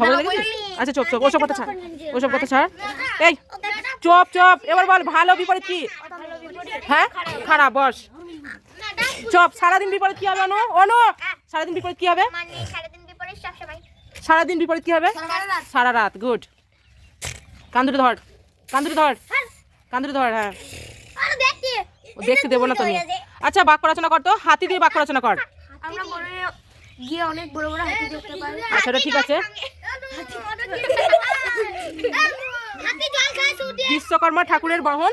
খবর দেখেছিস আচ্ছা চুপ চুপ ওসব কথা ছাড় ওসব কথা ছাড়। এই চুপ চুপ এবার বল ভালো বিপরীত কি? হ্যাঁ? খারাপ বস। চুপ সারাদিন বিপরীত কি হবে অনু? অনু সারাদিন বিপরীত কি হবে? মানে সারাদিন বিপরীত কি হবে? সারা রাত। গুড। কান্দুরি ধর কান্দুরি ধর কান্দুরি ধর হ্যাঁ। দেখতে ও দেখতে দেবো না তুমি আচ্ছা বাক্য রচনা কর তো হাতি দিয়ে বাক্য রচনা কর। আমরা বনে গিয়ে অনেক বড় বড় হাতি দেখতে পাই। আচ্ছা ঠিক আছে। বিশ্বকর্মা ঠাকুরের বাহন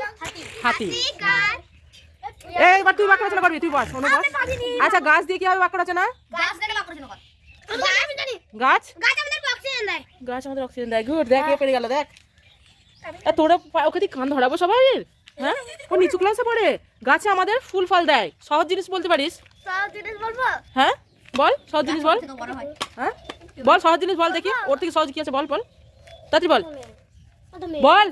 হাতি। কার এই এবার তুই বাক্য রচনা করবি তুই বস অনু বস। আচ্ছা গাছ দিয়ে কি হবে বাক্য রচনা গাছ? গাছ গাছ আমাদের অক্সিজেন দেয়। গুড দেখ পেরে গেল দেখ। তোরা ওকে দিয়ে কান ধরাবো সবাই? হ্যাঁ? ও নিচু ক্লাসে পড়ে। গাছে আমাদের ফুল ফল দেয়। সহজ জিনিস বলতে পারিস? সব জিনিস বলব? হ্যাঁ? বল সহজ জিনিস বল। হ্যাঁ? বল সহজ জিনিস বল দেখি ওর থেকে সহজ কি আছে বল বল তাড়াতাড়ি বল বল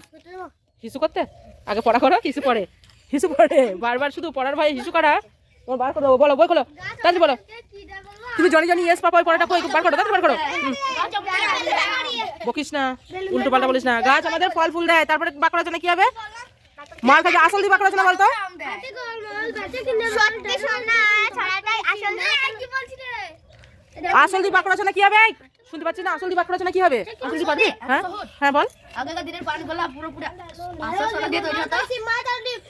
হিসু করতে আগে পড়া করো হিসু পড়ে হিসু পড়ে বারবার শুধু পড়ার ভাই হিসু করা তোমার বার করো বলো বই করো তাড়াতাড়ি বলো তুমি জনি জনি এস পাপা ওই পড়াটা কই বার করো তাড়াতাড়ি বার করো বকিস না উল্টো পাল্টা বলিস না গাছ আমাদের ফল ফুল দেয় তারপরে বাঁক রচনা কি হবে মার কাছে আসল দিয়ে বাঁক রচনা বলতো আসল দিয়ে বাঁক রচনা কি হবে? শুনতে পাচ্ছি না আসল দিয়ে বাঁক রচনা কি হবে? আসল দিয়ে পারবি হ্যাঁ? হ্যাঁ বল। আগেকার দিনের পানগুলো পুরো পুরো। আসল সোনা দিয়ে তৈরি হতো।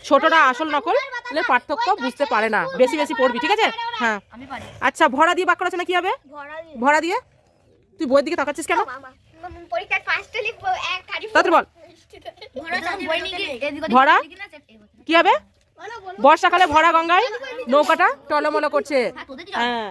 ছোটরা আসল নকল এর পার্থক্য বুঝতে পারে না। বেশি বেশি পড়বি ঠিক আছে? হ্যাঁ। আমি পারি। আচ্ছা ভরা দিয়ে বাক্য রচনা কি হবে? ভরা দিয়ে? তুই বইয়ের দিকে তাকাচ্ছিস কেন? পরীক্ষার ফার্স্টে লিখব এক তারিখ তাড়াতাড়ি বল। বই নিয়ে গিয়ে ভরা? না। কি হবে? বর্ষাকালে ভরা গঙ্গায় নৌকাটা টলমলো করছে। হ্যাঁ,